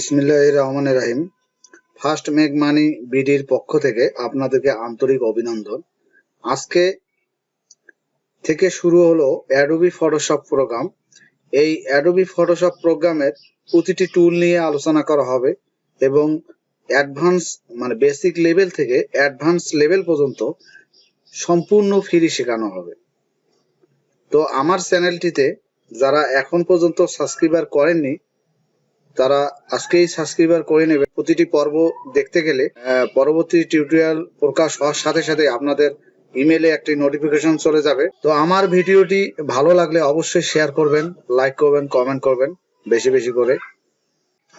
বিসমিল্লাহ রহমান রাহিম। ফার্স্ট মেক মানি বিডির পক্ষ থেকে আপনাদেরকে আন্তরিক অভিনন্দন। আজকে থেকে শুরু হলো অ্যাডোবি ফটোশপ প্রোগ্রাম এই অ্যাডোবি ফটোশপ প্রোগ্রামের প্রতিটি টুল নিয়ে আলোচনা করা হবে এবং অ্যাডভান্স মানে বেসিক লেভেল থেকে অ্যাডভান্স লেভেল পর্যন্ত সম্পূর্ণ ফ্রি শেখানো হবে। তো আমার চ্যানেলটিতে যারা এখন পর্যন্ত সাবস্ক্রাইবার করেননি তারা আজকেই সাবস্ক্রাইবার করে নেবে। প্রতিটি পর্ব দেখতে গেলে পরবর্তী টিউটোরিয়াল প্রকাশ হওয়ার সাথে সাথে আপনাদের ইমেলে একটি নোটিফিকেশন চলে যাবে। তো আমার ভিডিওটি ভালো লাগলে অবশ্যই শেয়ার করবেন লাইক করবেন কমেন্ট করবেন, বেশি বেশি করে।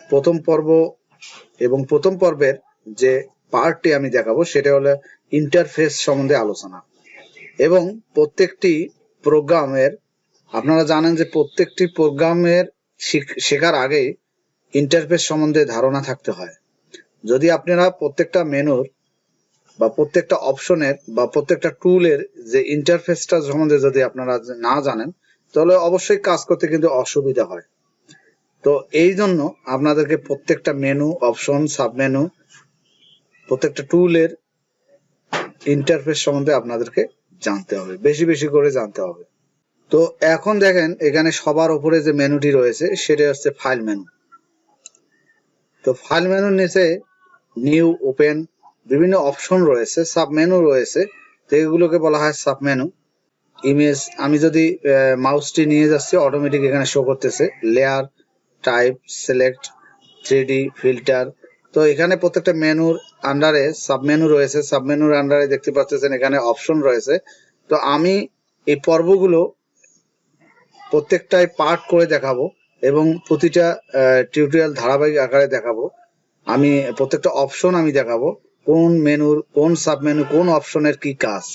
প্রথম পর্ব এবং প্রথম পর্বের যে পার্টটি আমি দেখাবো, সেটা হলো ইন্টারফেস সম্বন্ধে আলোচনা। এবং প্রত্যেকটি প্রোগ্রামের আপনারা জানেন যে প্রত্যেকটি প্রোগ্রামের শিখ- শেখার আগে ইন্টারফেস সম্বন্ধে ধারণা থাকতে হয়। যদি আপনারা প্রত্যেকটা মেনুর বা প্রত্যেকটা অপশনের বা প্রত্যেকটা টুলের যে ইন্টারফেসটা সম্বন্ধে যদি আপনারা না জানেন, তাহলে অবশ্যই কাজ করতে কিন্তু অসুবিধা হয়। তো এই জন্য আপনাদেরকে প্রত্যেকটা মেনু, অপশন সাব মেনু প্রত্যেকটা টুলের ইন্টারফেস সম্বন্ধে আপনাদেরকে জানতে হবে, বেশি বেশি করে জানতে হবে। তো এখন দেখেন, এখানে সবার উপরে যে মেনুটি রয়েছে সেটা হচ্ছে ফাইল মেনু তো ফাইল মেনুর নিচে নিউ ওপেন বিভিন্ন অপশন রয়েছে সাব মেনু রয়েছে, তো এগুলোকে বলা হয় সাব মেনু ইমেজ আমি যদি মাউসটি নিয়ে যাচ্ছি অটোমেটিক এখানে শো করতেছে layer type select three filter তো এখানে প্রত্যেকটা মেনুর আন্ডারে সাব মেনু রয়েছে সাব মেনুর আন্ডারে দেখতে পাচ্ছেন এখানে অপশন রয়েছে। তো আমি এই পর্বগুলো প্রত্যেকটাই পার্ট করে দেখাবো। এবং প্রতিটা টিউটোরিয়াল ধারাবাহিক আকারে দেখাবো। আমি, প্রত্যেকটা অপশন আমি দেখাবো, কোন মেনুর কোন সাব মেনু কোন অপশনের কি কাজ।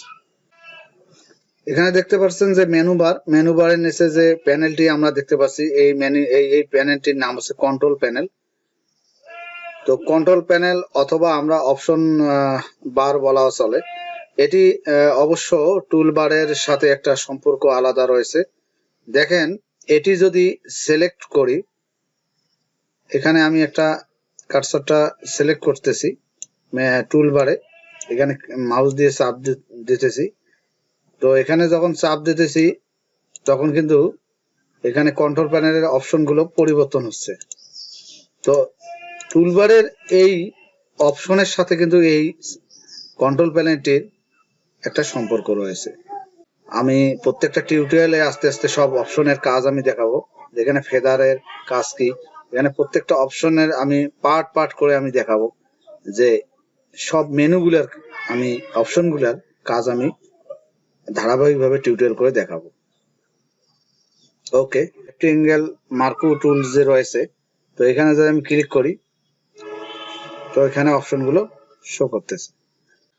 এখানে দেখতে পাচ্ছেন যে মেনু বার মেনু বারের নিচে যে প্যানেলটি আমরা দেখতে পাচ্ছি, এই মেনু এই প্যানেলটির নাম হচ্ছে কন্ট্রোল প্যানেল তো কন্ট্রোল প্যানেল অথবা আমরা অপশন বার বলাও চলে। এটি অবশ্য টুল বারের সাথে একটা সম্পর্ক আলাদা রয়েছে। দেখেন এটি যদি সিলেক্ট করি, এখানে আমি একটা কার্সারটা সিলেক্ট করতেছি টুল বারে এখানে মাউস দিয়ে চাপ দিতেছি। তো এখানে যখন চাপ দিতেছি, তখন কিন্তু এখানে কন্ট্রোল প্যানেলের অপশনগুলো পরিবর্তন হচ্ছে। তো টুলবারের এই অপশনের সাথে কিন্তু এই কন্ট্রোল প্যানেলটির একটা সম্পর্ক রয়েছে। আমি প্রত্যেকটা টিউটোরিয়ালে আস্তে আস্তে সব অপশনের কাজ আমি দেখাবো। যেখানে ফেদারের কাজ কি, এখানে প্রত্যেকটা অপশনের আমি পার্ট পার্ট করে আমি দেখাবো যে সব মেনুগুলার আমি অপশনগুলার কাজ আমি ধারাবাহিকভাবে টিউটোরিয়াল করে দেখাবো। ওকে রেক্টেঙ্গেল মার্কো টুলস যে রয়েছে, তো এখানে যদি আমি ক্লিক করি, তো এখানে অপশনগুলো শো করতেছে।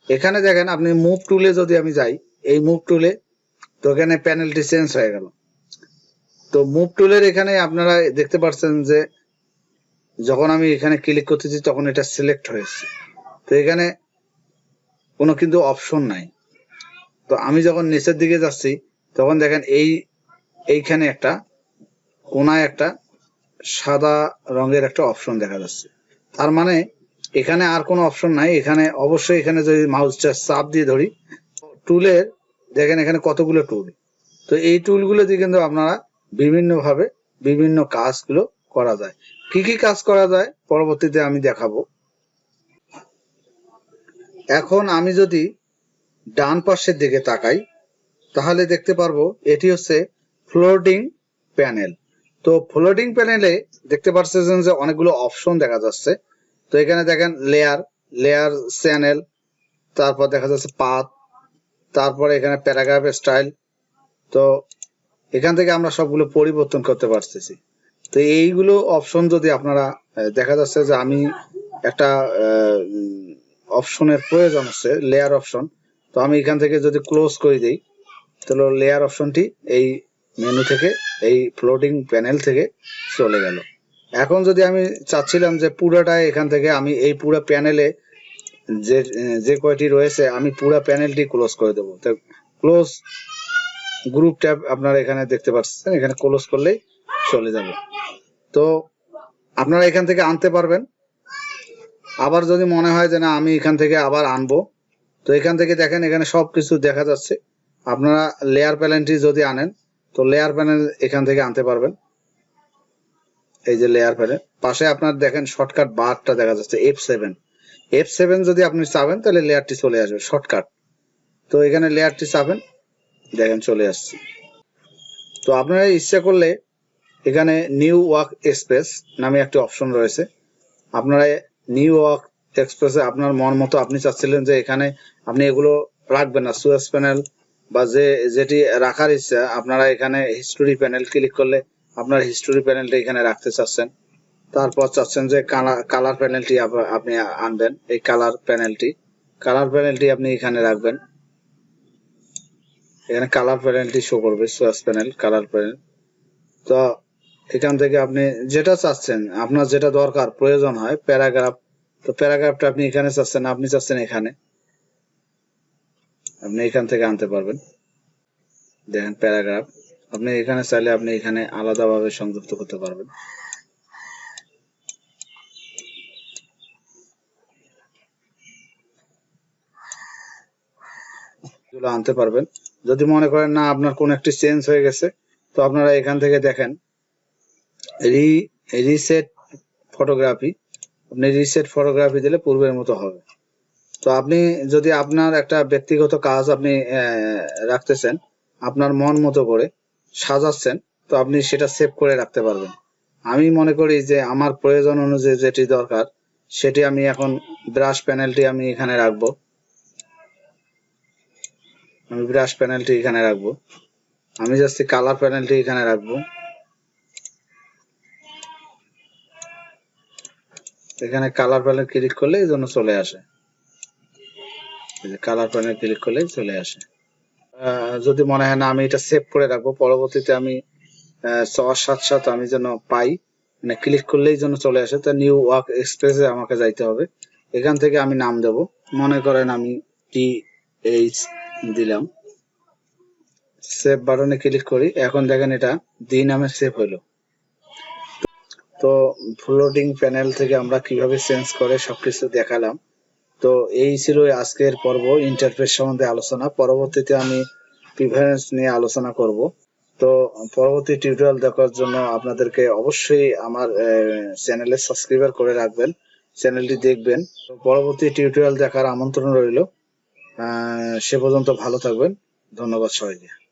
এখানে দেখেন আপনি মুভ টুলে যদি আমি যাই, এই মুভ টুলে তো এখানে প্যানেলটি চেঞ্জ হয়ে গেল। তো মুভ টুলের এখানে আপনারা দেখতে পাচ্ছেন যে যখন আমি এখানে ক্লিক করতেছি তখন এটা সিলেক্ট হয়েছে। তো এখানে কোনো কিন্তু অপশন নাই। তো আমি যখন নিচের দিকে যাচ্ছি, তখন দেখেন এই, এইখানে একটা, কোনায় একটা সাদা রঙের একটা অপশন দেখা যাচ্ছে। তার মানে এখানে আর কোনো অপশন নাই। এখানে অবশ্যই এখানে যদি মাউসটা চাপ দিয়ে ধরি টুলের দেখেন এখানে কতগুলো টুল তো এই টুলগুলো দিয়ে কিন্তু আপনারা বিভিন্নভাবে বিভিন্ন কাজগুলো করা যায়। কি কি কাজ করা যায় পরবর্তীতে আমি দেখাবো। এখন আমি যদি ডান পাশের দিকে তাকাই, তাহলে দেখতে পারব এটি হচ্ছে ফ্লোটিং প্যানেল তো ফ্লোটিং প্যানেলে দেখতে পাচ্ছেন যে অনেকগুলো অপশন দেখা যাচ্ছে। তো এখানে দেখেন লেয়ার লেয়ার চ্যানেল তারপর দেখা যাচ্ছে পাথ তারপরে এখানে প্যারাগ্রাফ স্টাইল। তো এখান থেকে আমরা সবগুলো পরিবর্তন করতে পারতেছি। তো এইগুলো অপশন যদি আপনারা দেখা যাচ্ছে যে আমি একটা অপশনের প্রয়োজন হচ্ছে লেয়ার অপশন তো আমি এখান থেকে যদি ক্লোজ করে দিই, তাহলে লেয়ার অপশনটি এই মেনু থেকে, এই ফ্লোটিং প্যানেল থেকে চলে গেল। এখন যদি আমি চাচ্ছিলাম যে পুরোটা এখান থেকে আমি এই পুরো প্যানেলে যে যে কয়টি রয়েছে, আমি পুরো প্যানেলটি ক্লোজ করে দেবো। তো ক্লোজ গ্রুপ ট্যাব আপনারা এখানে দেখতে পাচ্ছেন, এখানে ক্লোজ করলেই চলে যাবে। তো আপনারা এখান থেকে আনতে পারবেন। আবার যদি মনে হয় যে না, আমি এখান থেকে আবার আনব, তো এখান থেকে দেখেন এখানে সবকিছু দেখা যাচ্ছে। আপনারা লেয়ার প্যানেলটি যদি আনেন, তো লেয়ার প্যানেল এখান থেকে আনতে পারবেন। এই যে লেয়ার প্যানেল পাশে আপনার দেখেন শর্টকাট বারটা দেখা যাচ্ছে এফ সেভেন এফ সেভেন যদি আপনি চাবেন, তাহলে লেয়ারটি চলে আসবে শর্টকাট তো এখানে লেয়ারটি চাবেন, দেখেন চলে আসছে। তো আপনারা ইচ্ছা করলে এখানে নিউ ওয়ার্ক স্পেস নামে একটি অপশন রয়েছে। আপনারা নিউ ওয়ার্ক এক্সপ্রেসে আপনার মন মতো আপনি চাচ্ছিলেন যে এখানে আপনি এগুলো রাখবেন না সুয়েস প্যানেল বা যে, যেটি রাখার ইচ্ছা, আপনারা এখানে হিস্টোরি প্যানেল ক্লিক করলে আপনার হিস্টোরি প্যানেলটা এখানে রাখতে চাচ্ছেন। তারপর চাচ্ছেন যে কালার প্যানেলটি আপনি আনবেন। এই কালার প্যানেলটি কালার প্যানেলটি আপনি এখানে রাখবেন। এখানে কালার প্যানেলটি শো করবে সুয়েস প্যানেল, কালার প্যানেল। তো এখান থেকে আপনি যেটা চাচ্ছেন, আপনার যেটা দরকার, প্রয়োজন হয়, প্যারাগ্রাফ। তো প্যারাগ্রাফটা আপনি এখানে চাচ্ছেন, আপনি চাচ্ছেন এখানে। আপনি এখান থেকে আনতে পারবেন। দেখেন প্যারাগ্রাফ। আপনি এখানে চাইলে আপনি এখানে আলাদাভাবে সংযুক্ত করতে পারবেন। এগুলো আনতে পারবেন। যদি মনে করেন, না, আপনার কোন একটি চেঞ্জ হয়ে গেছে, তো আপনারা এখান থেকে দেখেন, রি, রিসেট ফটোগ্রাফি, আপনি রিসেট ফটোগ্রাফি দিলে পূর্বের মতো হবে। তো আপনি যদি আপনার একটা ব্যক্তিগত কাজ আপনি রাখতেছেন, আপনার মন মতো করে সাজাচ্ছেন, তো আপনি সেটা সেভ করে রাখতে পারবেন। আমি মনে করি যে আমার প্রয়োজন অনুযায়ী যেটি দরকার, সেটি আমি এখন ব্রাশ প্যানেলটি আমি এখানে রাখব। আমি ব্রাশ প্যানেলটি এখানে রাখব। আমি জাস্ট কালার প্যানেলটি এখানে রাখব। এখানে কালার প্যানেল ক্লিক করলে এই জন্য চলে আসে। কালার প্যানেল ক্লিক করলে চলে আসে। যদি মনে হয় না, আমি এটা সেভ করে রাখব। পরবর্তীতে আমি চাওয়ার সাথে সাথে আমি যেন পাই মানে ক্লিক করলেই যেন চলে আসে। তা নিউ ওয়ার্ক এক্সপ্রেসে আমাকে যাইতে হবে। এখান থেকে আমি নাম দেব। মনে করেন আমি টি এইচ দিলাম। সেভ বাটনে ক্লিক করি। এখন দেখেন এটা দি নামে সেভ হলো। তো ফ্লোটিং প্যানেল থেকে আমরা কীভাবে চেঞ্জ করে সবকিছু দেখালাম। তো এই ছিল আজকের পর্ব ইন্টারফেস সম্বন্ধে আলোচনা। পরবর্তীতে আমি প্রিফারেন্স নিয়ে আলোচনা করব। তো পরবর্তী টিউটোরিয়াল দেখার জন্য আপনাদেরকে অবশ্যই আমার চ্যানেলে সাবস্ক্রাইবার করে রাখবেন। চ্যানেলটি দেখবেন। পরবর্তী টিউটোরিয়াল দেখার আমন্ত্রণ রইল। সে পর্যন্ত ভালো থাকবেন। ধন্যবাদ সবাইকে।